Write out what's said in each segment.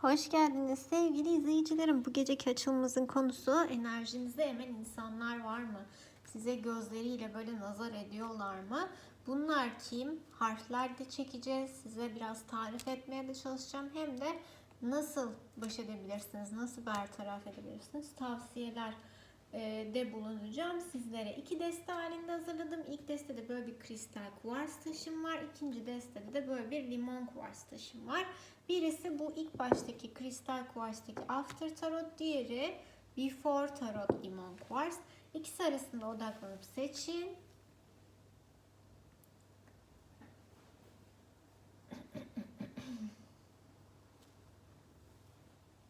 Hoş geldiniz sevgili izleyicilerim. Bu geceki açılımımızın konusu enerjinizi emen insanlar var mı? Size gözleriyle böyle nazar ediyorlar mı? Bunlar kim? Harfler de çekeceğiz. Size biraz tarif etmeye de çalışacağım. Hem de nasıl baş edebilirsiniz, nasıl bertaraf edebilirsiniz tavsiyeler de bulunacağım sizlere. iki deste halinde hazırladım. İlk destede böyle bir kristal kuvars taşım var. İkinci destede de böyle bir limon kuvars taşım var. Birisi bu ilk baştaki kristal kuvarstaki after tarot, diğeri before tarot limon kuvars. İkisi arasında odaklanıp seçin.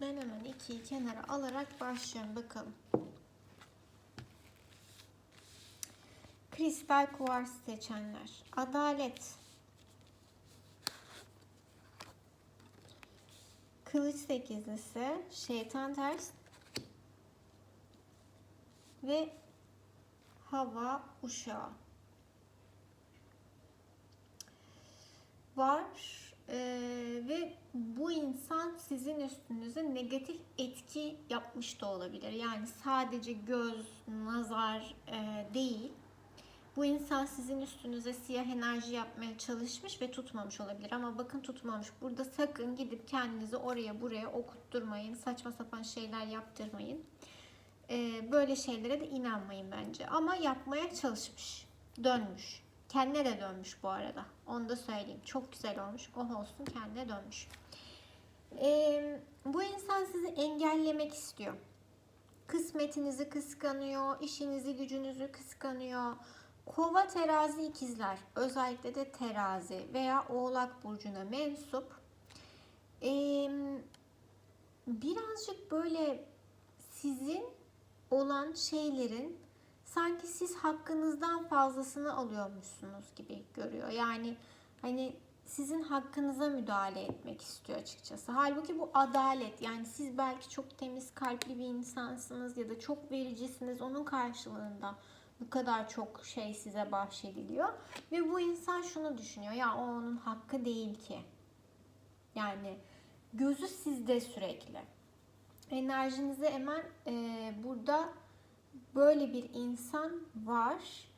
Ben hemen ikiyi kenara alarak başlıyorum bakalım. Kristal kuvars seçenler. Adalet. Kılıç sekizlisi, şeytan ters ve hava uşağı var Ee, ve bu insan sizin üstünüze negatif etki yapmış da olabilir. Yani sadece göz, nazar e, değil. Bu insan sizin üstünüze siyah enerji yapmaya çalışmış ve tutmamış olabilir. Ama bakın tutmamış. Burada sakın gidip kendinizi oraya buraya okutturmayın. Saçma sapan şeyler yaptırmayın. Ee, böyle şeylere de inanmayın bence. Ama yapmaya çalışmış. Dönmüş. Kendine de dönmüş bu arada. Onu da söyleyeyim. Çok güzel olmuş. Oh olsun kendine dönmüş. Ee, bu insan sizi engellemek istiyor. Kısmetinizi kıskanıyor, işinizi gücünüzü kıskanıyor. Kova terazi ikizler özellikle de terazi veya oğlak burcuna mensup birazcık böyle sizin olan şeylerin sanki siz hakkınızdan fazlasını alıyormuşsunuz gibi görüyor. Yani hani sizin hakkınıza müdahale etmek istiyor açıkçası. Halbuki bu adalet. Yani siz belki çok temiz kalpli bir insansınız ya da çok vericisiniz. Onun karşılığında bu kadar çok şey size bahşediliyor. Ve bu insan şunu düşünüyor. Ya o onun hakkı değil ki. Yani gözü sizde sürekli. Enerjinizi hemen e, burada böyle bir insan var.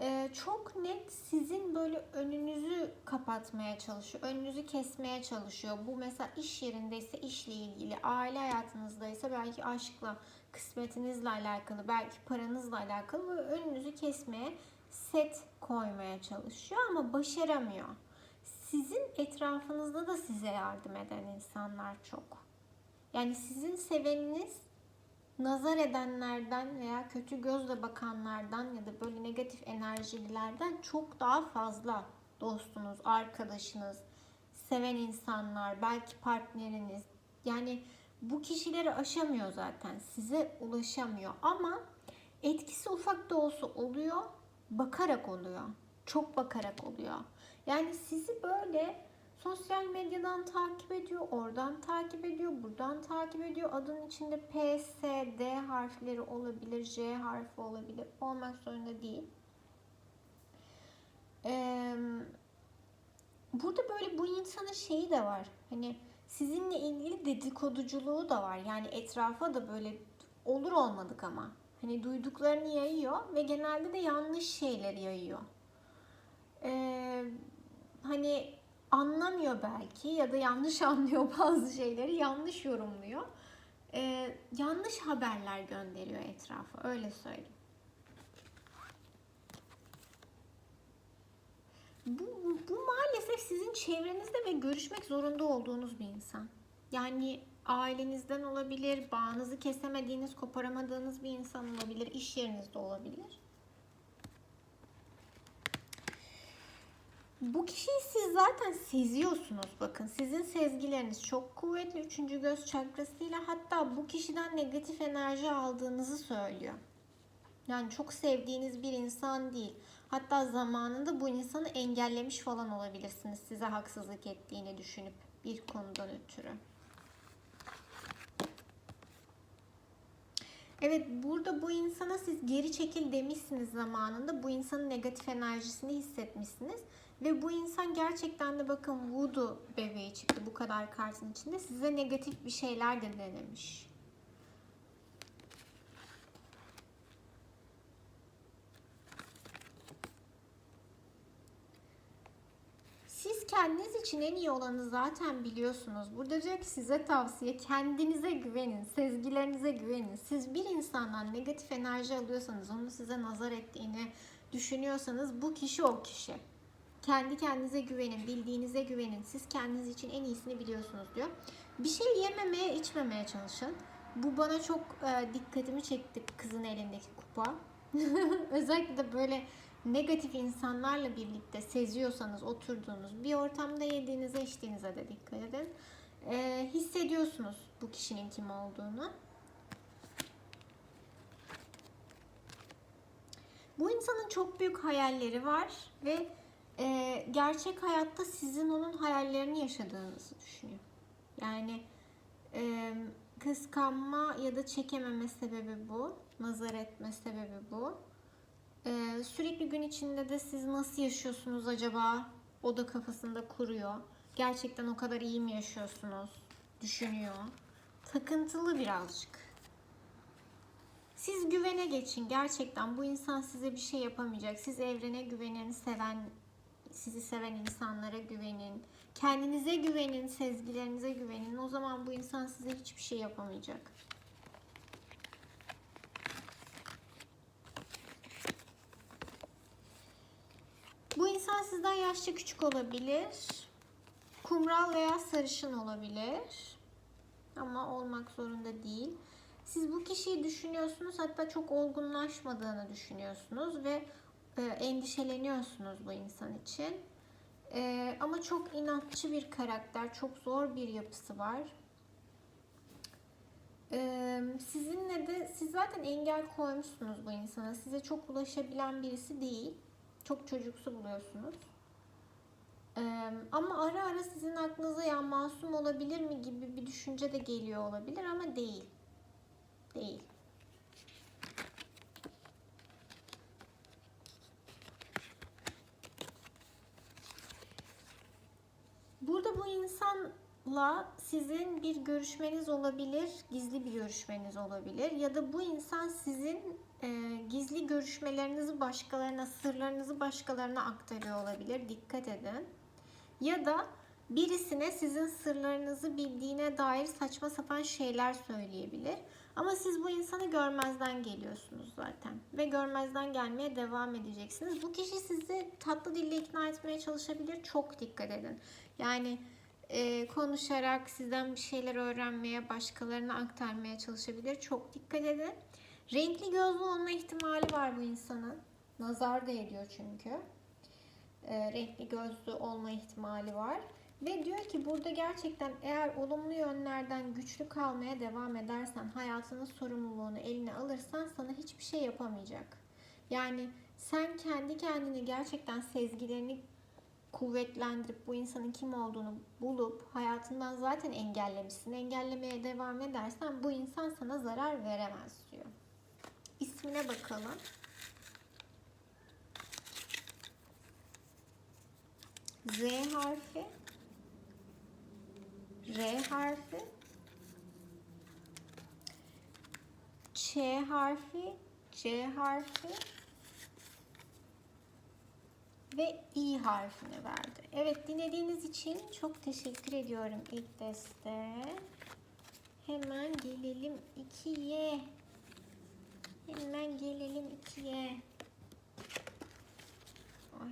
E, çok net sizin böyle önünüzü kapatmaya çalışıyor. Önünüzü kesmeye çalışıyor. Bu mesela iş yerindeyse işle ilgili, aile hayatınızdaysa belki aşkla, kısmetinizle alakalı, belki paranızla alakalı böyle önünüzü kesmeye set koymaya çalışıyor ama başaramıyor. Sizin etrafınızda da size yardım eden insanlar çok. Yani sizin seveniniz nazar edenlerden veya kötü gözle bakanlardan ya da böyle negatif enerjililerden çok daha fazla dostunuz, arkadaşınız, seven insanlar, belki partneriniz. Yani bu kişileri aşamıyor zaten. Size ulaşamıyor ama etkisi ufak da olsa oluyor. Bakarak oluyor. Çok bakarak oluyor. Yani sizi böyle sosyal medyadan takip ediyor, oradan takip ediyor, buradan takip ediyor. Adın içinde P, S, D harfleri olabilir, J harfi olabilir. Olmak zorunda değil. Ee, burada böyle bu insanın şeyi de var. Hani sizinle ilgili dedikoduculuğu da var. Yani etrafa da böyle olur olmadık ama. Hani duyduklarını yayıyor ve genelde de yanlış şeyleri yayıyor. Ee, hani anlamıyor belki ya da yanlış anlıyor bazı şeyleri, yanlış yorumluyor. Ee, yanlış haberler gönderiyor etrafa, öyle söyleyeyim. Bu, bu maalesef sizin çevrenizde ve görüşmek zorunda olduğunuz bir insan. Yani ailenizden olabilir, bağınızı kesemediğiniz, koparamadığınız bir insan olabilir, iş yerinizde olabilir. Bu kişiyi siz zaten seziyorsunuz bakın. Sizin sezgileriniz çok kuvvetli. Üçüncü göz çakrasıyla hatta bu kişiden negatif enerji aldığınızı söylüyor. Yani çok sevdiğiniz bir insan değil. Hatta zamanında bu insanı engellemiş falan olabilirsiniz. Size haksızlık ettiğini düşünüp bir konudan ötürü. Evet burada bu insana siz geri çekil demişsiniz zamanında. Bu insanın negatif enerjisini hissetmişsiniz. Ve bu insan gerçekten de bakın voodoo bebeği çıktı bu kadar kartın içinde. Size negatif bir şeyler de denemiş. Siz kendiniz için en iyi olanı zaten biliyorsunuz. Burada diyor ki size tavsiye kendinize güvenin, sezgilerinize güvenin. Siz bir insandan negatif enerji alıyorsanız, onun size nazar ettiğini düşünüyorsanız bu kişi o kişi. Kendi kendinize güvenin, bildiğinize güvenin. Siz kendiniz için en iyisini biliyorsunuz diyor. Bir şey yememeye, içmemeye çalışın. Bu bana çok e, dikkatimi çekti kızın elindeki kupa. Özellikle böyle negatif insanlarla birlikte seziyorsanız oturduğunuz bir ortamda yediğinize içtiğinize de dikkat edin. E, hissediyorsunuz bu kişinin kim olduğunu. Bu insanın çok büyük hayalleri var ve e, gerçek hayatta sizin onun hayallerini yaşadığınızı düşünüyor. Yani e, kıskanma ya da çekememe sebebi bu. Nazar etme sebebi bu. E, sürekli gün içinde de siz nasıl yaşıyorsunuz acaba? O da kafasında kuruyor. Gerçekten o kadar iyi mi yaşıyorsunuz? Düşünüyor. Takıntılı birazcık. Siz güvene geçin. Gerçekten bu insan size bir şey yapamayacak. Siz evrene güvenin, seven sizi seven insanlara güvenin. Kendinize güvenin, sezgilerinize güvenin. O zaman bu insan size hiçbir şey yapamayacak. İnsan sizden yaşça küçük olabilir. Kumral veya sarışın olabilir. Ama olmak zorunda değil. Siz bu kişiyi düşünüyorsunuz hatta çok olgunlaşmadığını düşünüyorsunuz ve e, endişeleniyorsunuz bu insan için. E, ama çok inatçı bir karakter, çok zor bir yapısı var. E, sizinle de siz zaten engel koymuşsunuz bu insana. Size çok ulaşabilen birisi değil. Çok çocuksu buluyorsunuz. E, ama ara ara sizin aklınıza ya masum olabilir mi gibi bir düşünce de geliyor olabilir ama değil. Değil. Burada bu insanla sizin bir görüşmeniz olabilir, gizli bir görüşmeniz olabilir ya da bu insan sizin e, gizli görüşmelerinizi başkalarına, sırlarınızı başkalarına aktarıyor olabilir. Dikkat edin. Ya da birisine sizin sırlarınızı bildiğine dair saçma sapan şeyler söyleyebilir. Ama siz bu insanı görmezden geliyorsunuz zaten. Ve görmezden gelmeye devam edeceksiniz. Bu kişi sizi tatlı dille ikna etmeye çalışabilir. Çok dikkat edin. Yani e, konuşarak sizden bir şeyler öğrenmeye, başkalarına aktarmaya çalışabilir. Çok dikkat edin. Renkli gözlü olma ihtimali var bu insanın. Nazar da ediyor çünkü. E, renkli gözlü olma ihtimali var. Ve diyor ki burada gerçekten eğer olumlu yönlerden güçlü kalmaya devam edersen, hayatının sorumluluğunu eline alırsan sana hiçbir şey yapamayacak. Yani sen kendi kendini gerçekten sezgilerini kuvvetlendirip bu insanın kim olduğunu bulup hayatından zaten engellemişsin. Engellemeye devam edersen bu insan sana zarar veremez diyor. İsmine bakalım. Z harfi R harfi, Ç harfi, C harfi ve İ harfini verdi. Evet dinlediğiniz için çok teşekkür ediyorum ilk deste. Hemen gelelim 2'ye. Hemen gelelim 2'ye. Ay.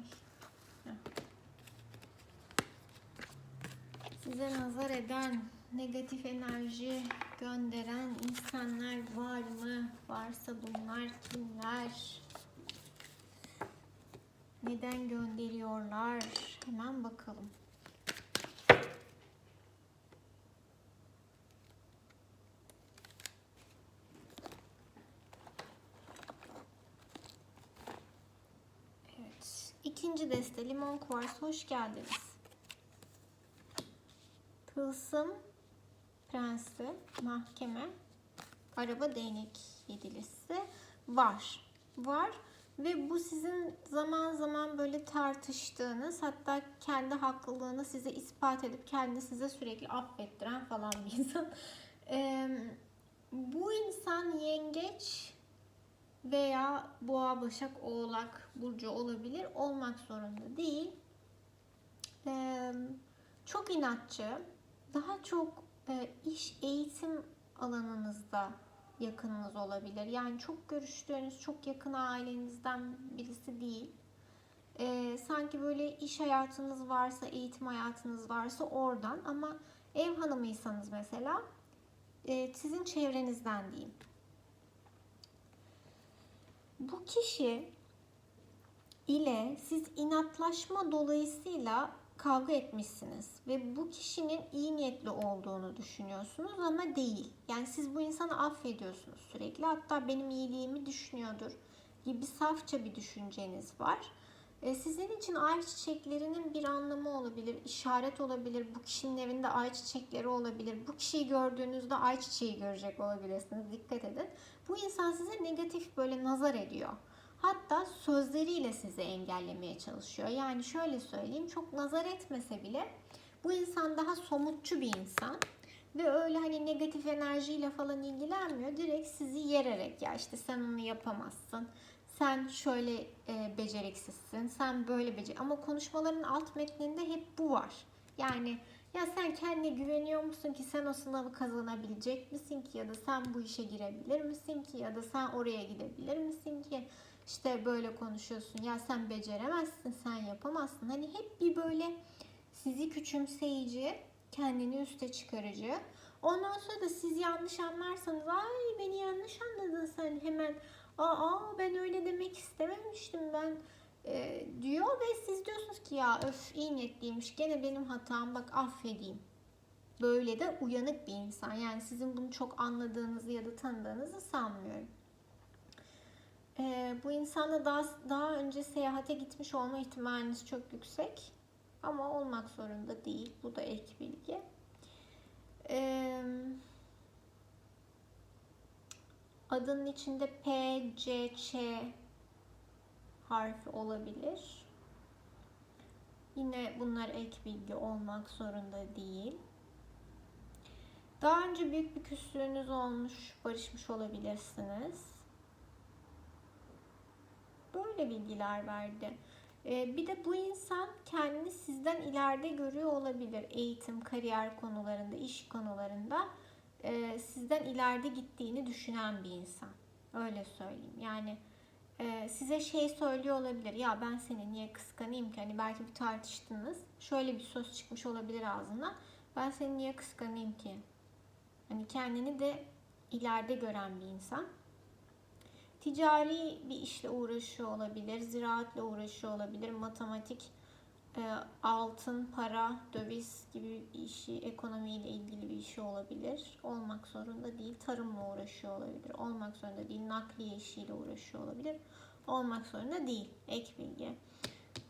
size nazar eden, negatif enerji gönderen insanlar var mı? Varsa bunlar kimler? Neden gönderiyorlar? Hemen bakalım. Evet. İkinci deste limon kuvars hoş geldiniz. Tılsım Prensi, Mahkeme, Araba Değnek Yedilisi var. Var Ve bu sizin zaman zaman böyle tartıştığınız hatta kendi haklılığını size ispat edip kendi size sürekli affettiren falan bir insan. Ee, bu insan yengeç veya boğa, başak, oğlak burcu olabilir. Olmak zorunda değil. Ee, çok inatçı. Daha çok e, iş, eğitim alanınızda yakınınız olabilir. Yani çok görüştüğünüz, çok yakın ailenizden birisi değil. Ee, sanki böyle iş hayatınız varsa, eğitim hayatınız varsa oradan ama ev hanımıysanız mesela e, sizin çevrenizden diyeyim. Bu kişi ile siz inatlaşma dolayısıyla kavga etmişsiniz ve bu kişinin iyi niyetli olduğunu düşünüyorsunuz ama değil. Yani siz bu insanı affediyorsunuz sürekli. Hatta benim iyiliğimi düşünüyordur gibi safça bir düşünceniz var. E, Sizin için ay çiçeklerinin bir anlamı olabilir, işaret olabilir. Bu kişinin evinde ay çiçekleri olabilir. Bu kişiyi gördüğünüzde ay çiçeği görecek olabilirsiniz. Dikkat edin. Bu insan size negatif böyle nazar ediyor. Hatta sözleriyle sizi engellemeye çalışıyor. Yani şöyle söyleyeyim, çok nazar etmese bile bu insan daha somutçu bir insan ve öyle hani negatif enerjiyle falan ilgilenmiyor. Direkt sizi yererek ya işte sen onu yapamazsın. Sen şöyle e, beceriksizsin. Sen böyle becer. Ama konuşmaların alt metninde hep bu var. Yani ya sen kendine güveniyor musun ki sen o sınavı kazanabilecek misin ki ya da sen bu işe girebilir misin ki ya da sen oraya gidebilir misin ki işte böyle konuşuyorsun ya sen beceremezsin sen yapamazsın hani hep bir böyle sizi küçümseyici kendini üste çıkarıcı ondan sonra da siz yanlış anlarsanız ay beni yanlış anladın sen hemen aa ben öyle demek istememiştim ben e, diyor ve siz diyorsunuz ki ya öf iyi niyetliymiş gene benim hatam bak affedeyim. Böyle de uyanık bir insan. Yani sizin bunu çok anladığınızı ya da tanıdığınızı sanmıyorum. E, bu insanla daha, daha önce seyahate gitmiş olma ihtimaliniz çok yüksek. Ama olmak zorunda değil. Bu da ek bilgi. Eee adının içinde P, C, Ç harfi olabilir. Yine bunlar ek bilgi olmak zorunda değil. Daha önce büyük bir küslüğünüz olmuş, barışmış olabilirsiniz. Böyle bilgiler verdi. Ee, bir de bu insan kendini sizden ileride görüyor olabilir. Eğitim, kariyer konularında, iş konularında e, sizden ileride gittiğini düşünen bir insan. Öyle söyleyeyim. Yani e, size şey söylüyor olabilir. Ya ben seni niye kıskanayım ki? Hani belki bir tartıştınız. Şöyle bir söz çıkmış olabilir ağzından. Ben seni niye kıskanayım ki? Hani kendini de ileride gören bir insan. Ticari bir işle uğraşıyor olabilir, ziraatle uğraşıyor olabilir, matematik, e, altın, para, döviz gibi bir işi, ekonomiyle ilgili bir işi olabilir. Olmak zorunda değil. Tarımla uğraşıyor olabilir. Olmak zorunda değil. Nakliye işiyle uğraşıyor olabilir. Olmak zorunda değil. Ek bilgi.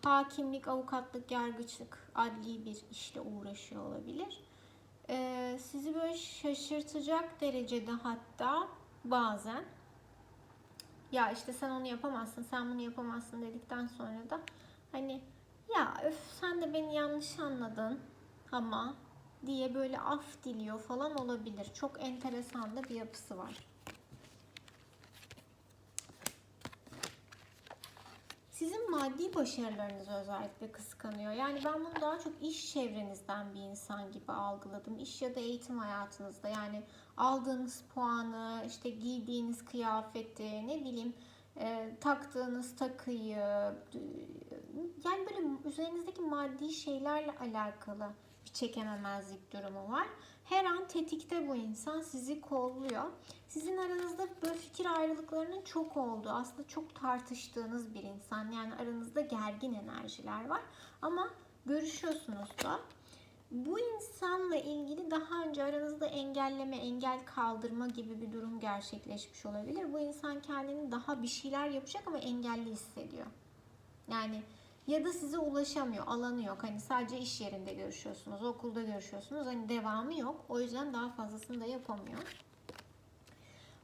Hakimlik, avukatlık, yargıçlık, adli bir işle uğraşıyor olabilir. E, sizi böyle şaşırtacak derecede hatta bazen ya işte sen onu yapamazsın, sen bunu yapamazsın dedikten sonra da hani ya öf sen de beni yanlış anladın ama diye böyle af diliyor falan olabilir. Çok enteresan da bir yapısı var. Sizin maddi başarılarınızı özellikle kıskanıyor. Yani ben bunu daha çok iş çevrenizden bir insan gibi algıladım. İş ya da eğitim hayatınızda yani aldığınız puanı, işte giydiğiniz kıyafeti, ne bileyim e, taktığınız takıyı, yani böyle üzerinizdeki maddi şeylerle alakalı bir çekememezlik durumu var. Her an tetikte bu insan sizi kolluyor. Sizin aranızda böyle fikir ayrılıklarının çok olduğu, aslında çok tartıştığınız bir insan. Yani aranızda gergin enerjiler var. Ama görüşüyorsunuz da. Bu insanla ilgili daha önce aranızda engelleme, engel kaldırma gibi bir durum gerçekleşmiş olabilir. Bu insan kendini daha bir şeyler yapacak ama engelli hissediyor. Yani ya da size ulaşamıyor, alanı yok. Hani sadece iş yerinde görüşüyorsunuz, okulda görüşüyorsunuz. Hani devamı yok. O yüzden daha fazlasını da yapamıyor.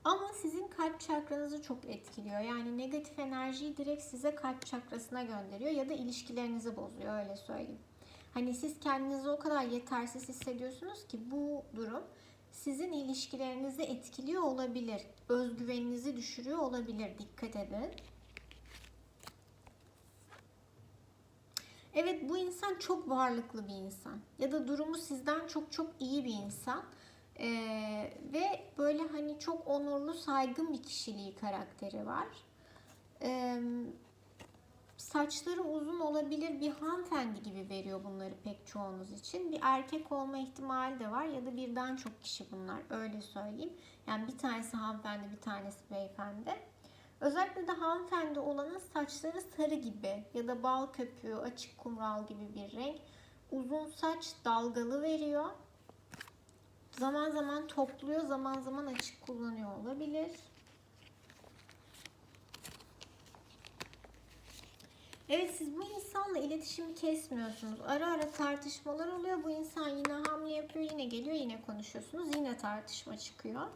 Ama sizin kalp çakranızı çok etkiliyor. Yani negatif enerjiyi direkt size kalp çakrasına gönderiyor ya da ilişkilerinizi bozuyor öyle söyleyeyim. Hani siz kendinizi o kadar yetersiz hissediyorsunuz ki bu durum sizin ilişkilerinizi etkiliyor olabilir. Özgüveninizi düşürüyor olabilir. Dikkat edin. Evet bu insan çok varlıklı bir insan. Ya da durumu sizden çok çok iyi bir insan. Ee, ve böyle hani çok onurlu, saygın bir kişiliği, karakteri var. Ee, saçları uzun olabilir bir hanımefendi gibi veriyor bunları pek çoğunuz için. Bir erkek olma ihtimali de var ya da birden çok kişi bunlar öyle söyleyeyim. Yani bir tanesi hanımefendi bir tanesi beyefendi. Özellikle de hanımefendi olanın saçları sarı gibi ya da bal köpüğü, açık kumral gibi bir renk. Uzun saç dalgalı veriyor. Zaman zaman topluyor, zaman zaman açık kullanıyor olabilir. Evet siz bu insanla iletişimi kesmiyorsunuz. Ara ara tartışmalar oluyor. Bu insan yine hamle yapıyor, yine geliyor, yine konuşuyorsunuz. Yine tartışma çıkıyor.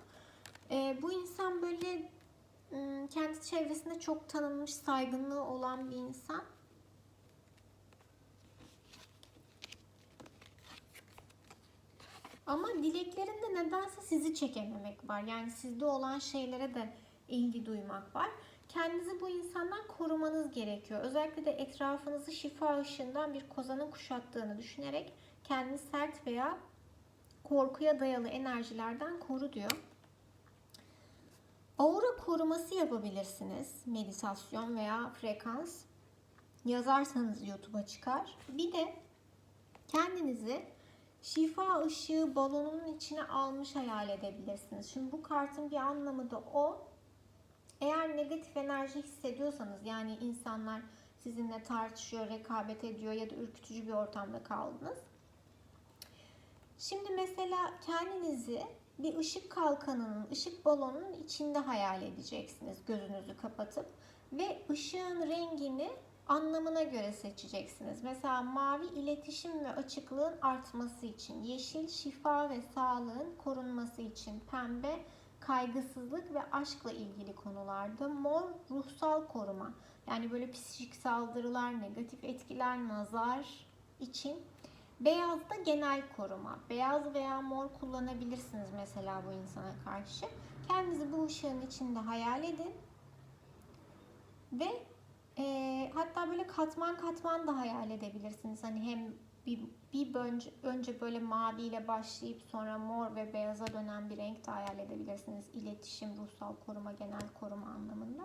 Ee, bu insan böyle kendi çevresinde çok tanınmış, saygınlığı olan bir insan. Ama dileklerinde nedense sizi çekememek var. Yani sizde olan şeylere de ilgi duymak var. Kendinizi bu insandan korumanız gerekiyor. Özellikle de etrafınızı şifa ışığından bir kozanın kuşattığını düşünerek kendini sert veya korkuya dayalı enerjilerden koru diyor. Aura koruması yapabilirsiniz. Meditasyon veya frekans. Yazarsanız YouTube'a çıkar. Bir de kendinizi şifa ışığı balonunun içine almış hayal edebilirsiniz. Şimdi bu kartın bir anlamı da o. Eğer negatif enerji hissediyorsanız yani insanlar sizinle tartışıyor, rekabet ediyor ya da ürkütücü bir ortamda kaldınız. Şimdi mesela kendinizi bir ışık kalkanının, ışık balonunun içinde hayal edeceksiniz gözünüzü kapatıp ve ışığın rengini anlamına göre seçeceksiniz. Mesela mavi iletişim ve açıklığın artması için, yeşil şifa ve sağlığın korunması için, pembe kaygısızlık ve aşkla ilgili konularda, mor ruhsal koruma. Yani böyle psikik saldırılar, negatif etkiler, nazar için. Beyaz da genel koruma. Beyaz veya mor kullanabilirsiniz mesela bu insana karşı. Kendinizi bu ışığın içinde hayal edin. Ve e, hatta böyle katman katman da hayal edebilirsiniz. Hani hem bir, bir önce, önce böyle maviyle başlayıp sonra mor ve beyaza dönen bir renk de hayal edebilirsiniz. İletişim, ruhsal koruma, genel koruma anlamında.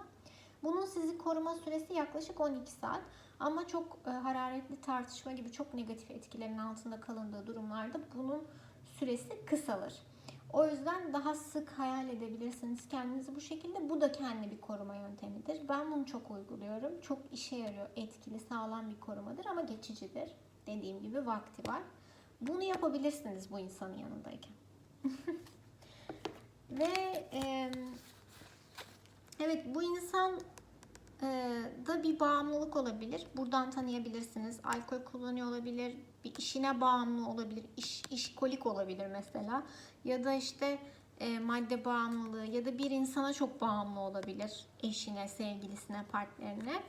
Bunun sizi koruma süresi yaklaşık 12 saat. Ama çok e, hararetli tartışma gibi çok negatif etkilerin altında kalındığı durumlarda bunun süresi kısalır. O yüzden daha sık hayal edebilirsiniz kendinizi bu şekilde. Bu da kendi bir koruma yöntemidir. Ben bunu çok uyguluyorum. Çok işe yarıyor. Etkili, sağlam bir korumadır ama geçicidir. Dediğim gibi vakti var. Bunu yapabilirsiniz bu insanın yanındayken. Ve e, evet bu insan da bir bağımlılık olabilir. Buradan tanıyabilirsiniz. Alkol kullanıyor olabilir. Bir işine bağımlı olabilir. İş, işkolik olabilir mesela. Ya da işte e, madde bağımlılığı ya da bir insana çok bağımlı olabilir. Eşine, sevgilisine, partnerine.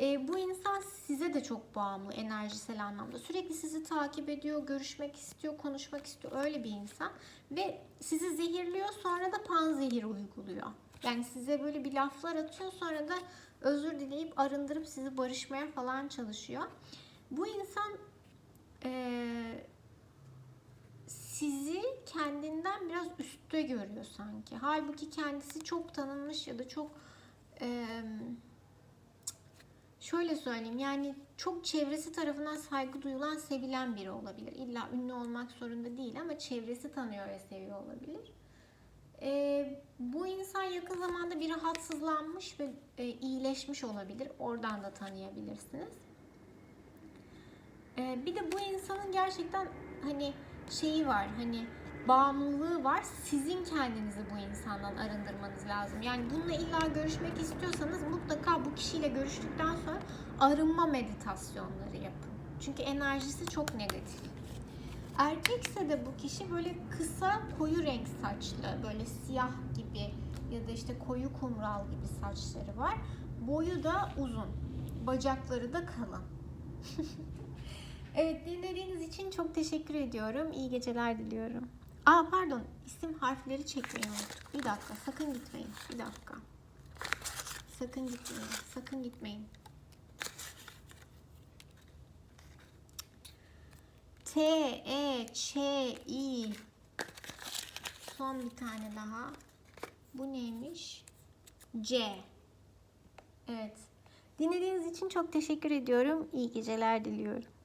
E, bu insan size de çok bağımlı enerjisel anlamda. Sürekli sizi takip ediyor, görüşmek istiyor, konuşmak istiyor. Öyle bir insan. Ve sizi zehirliyor sonra da panzehir uyguluyor. Yani size böyle bir laflar atıyor sonra da özür dileyip arındırıp sizi barışmaya falan çalışıyor. Bu insan e, sizi kendinden biraz üstte görüyor sanki. Halbuki kendisi çok tanınmış ya da çok e, şöyle söyleyeyim yani çok çevresi tarafından saygı duyulan, sevilen biri olabilir. İlla ünlü olmak zorunda değil ama çevresi tanıyor ve seviyor olabilir. E, bu insan yakın zamanda bir rahatsızlanmış ve e, iyileşmiş olabilir. Oradan da tanıyabilirsiniz. E, bir de bu insanın gerçekten hani şeyi var hani bağımlılığı var. Sizin kendinizi bu insandan arındırmanız lazım. Yani bununla illa görüşmek istiyorsanız mutlaka bu kişiyle görüştükten sonra arınma meditasyonları yapın. Çünkü enerjisi çok negatif. Erkekse de bu kişi böyle kısa koyu renk saçlı, böyle siyah gibi ya da işte koyu kumral gibi saçları var. Boyu da uzun. Bacakları da kalın. evet dinlediğiniz için çok teşekkür ediyorum. İyi geceler diliyorum. Aa pardon isim harfleri çekmeyi unuttuk. Bir dakika sakın gitmeyin. Bir dakika. Sakın gitmeyin. Sakın gitmeyin. T, E, Ç, İ. Son bir tane daha. Bu neymiş? C. Evet. Dinlediğiniz için çok teşekkür ediyorum. İyi geceler diliyorum.